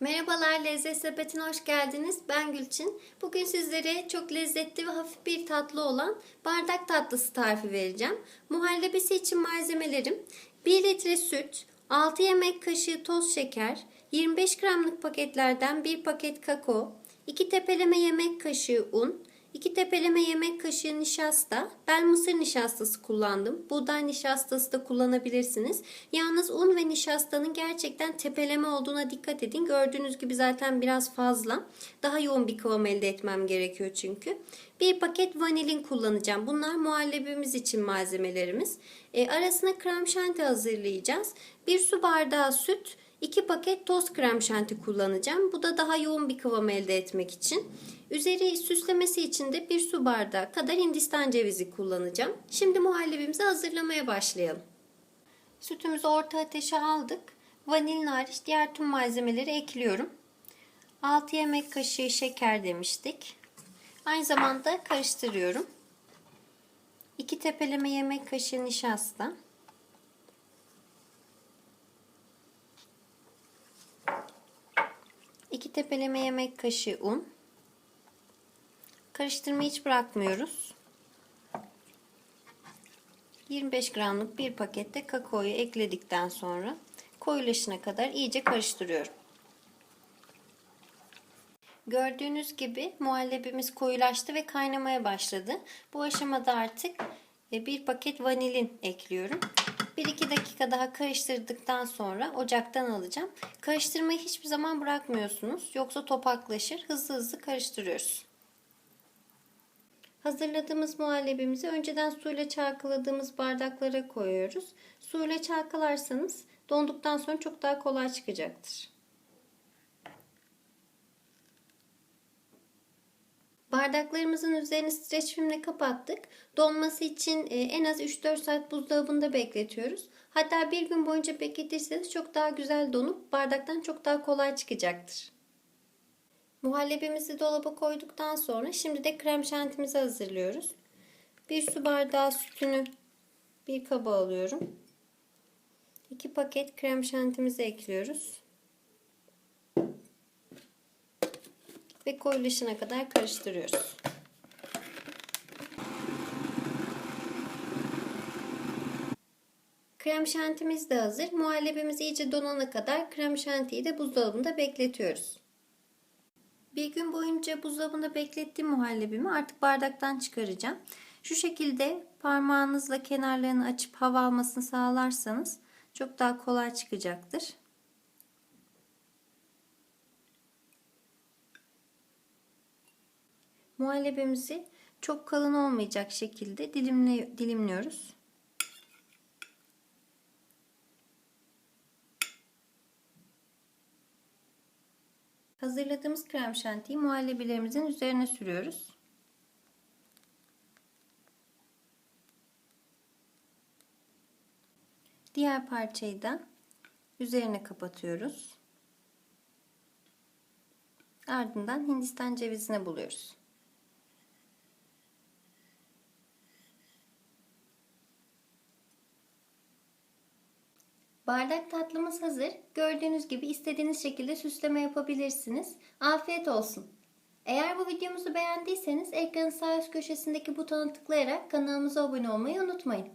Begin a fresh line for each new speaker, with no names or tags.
Merhabalar Lezzet Sepeti'ne hoş geldiniz. Ben Gülçin. Bugün sizlere çok lezzetli ve hafif bir tatlı olan bardak tatlısı tarifi vereceğim. Muhallebisi için malzemelerim 1 litre süt, 6 yemek kaşığı toz şeker, 25 gramlık paketlerden 1 paket kakao, 2 tepeleme yemek kaşığı un, 2 tepeleme yemek kaşığı nişasta. Ben mısır nişastası kullandım. Buğday nişastası da kullanabilirsiniz. Yalnız un ve nişastanın gerçekten tepeleme olduğuna dikkat edin. Gördüğünüz gibi zaten biraz fazla. Daha yoğun bir kıvam elde etmem gerekiyor çünkü. Bir paket vanilin kullanacağım. Bunlar muhallebimiz için malzemelerimiz. E, arasına krem şanti hazırlayacağız. Bir su bardağı süt, 2 paket toz krem şanti kullanacağım. Bu da daha yoğun bir kıvam elde etmek için. Üzeri süslemesi için de bir su bardağı kadar hindistan cevizi kullanacağım. Şimdi muhallebimizi hazırlamaya başlayalım. Sütümüzü orta ateşe aldık. Vanilin hariç diğer tüm malzemeleri ekliyorum. 6 yemek kaşığı şeker demiştik. Aynı zamanda karıştırıyorum. 2 tepeleme yemek kaşığı nişasta. 2 tepeleme yemek kaşığı un. Karıştırmayı hiç bırakmıyoruz. 25 gramlık bir pakette kakaoyu ekledikten sonra koyulaşına kadar iyice karıştırıyorum. Gördüğünüz gibi muhallebimiz koyulaştı ve kaynamaya başladı. Bu aşamada artık e, bir paket vanilin ekliyorum. 1-2 dakika daha karıştırdıktan sonra ocaktan alacağım. Karıştırmayı hiçbir zaman bırakmıyorsunuz. Yoksa topaklaşır. Hızlı hızlı karıştırıyoruz. Hazırladığımız muhallebimizi önceden suyla çalkaladığımız bardaklara koyuyoruz. Suyla çalkalarsanız donduktan sonra çok daha kolay çıkacaktır. Bardaklarımızın üzerini streç filmle kapattık. Donması için e, en az 3-4 saat buzdolabında bekletiyoruz. Hatta bir gün boyunca bekletirseniz çok daha güzel donup bardaktan çok daha kolay çıkacaktır. Muhallebimizi dolaba koyduktan sonra şimdi de krem şantimizi hazırlıyoruz. Bir su bardağı sütünü bir kaba alıyorum. 2 paket krem şantimizi ekliyoruz. Ve koyulaşına kadar karıştırıyoruz. Krem şantimiz de hazır. Muhallebimiz iyice donana kadar krem şantiyi de buzdolabında bekletiyoruz. Bir gün boyunca buzdolabında beklettiğim muhallebimi artık bardaktan çıkaracağım. Şu şekilde parmağınızla kenarlarını açıp hava almasını sağlarsanız çok daha kolay çıkacaktır. Muhallebimizi çok kalın olmayacak şekilde dilimle, dilimliyoruz. Hazırladığımız krem şantiyi muhallebilerimizin üzerine sürüyoruz. Diğer parçayı da üzerine kapatıyoruz. Ardından Hindistan cevizine buluyoruz. Bardak tatlımız hazır. Gördüğünüz gibi istediğiniz şekilde süsleme yapabilirsiniz. Afiyet olsun. Eğer bu videomuzu beğendiyseniz ekranın sağ üst köşesindeki butona tıklayarak kanalımıza abone olmayı unutmayın.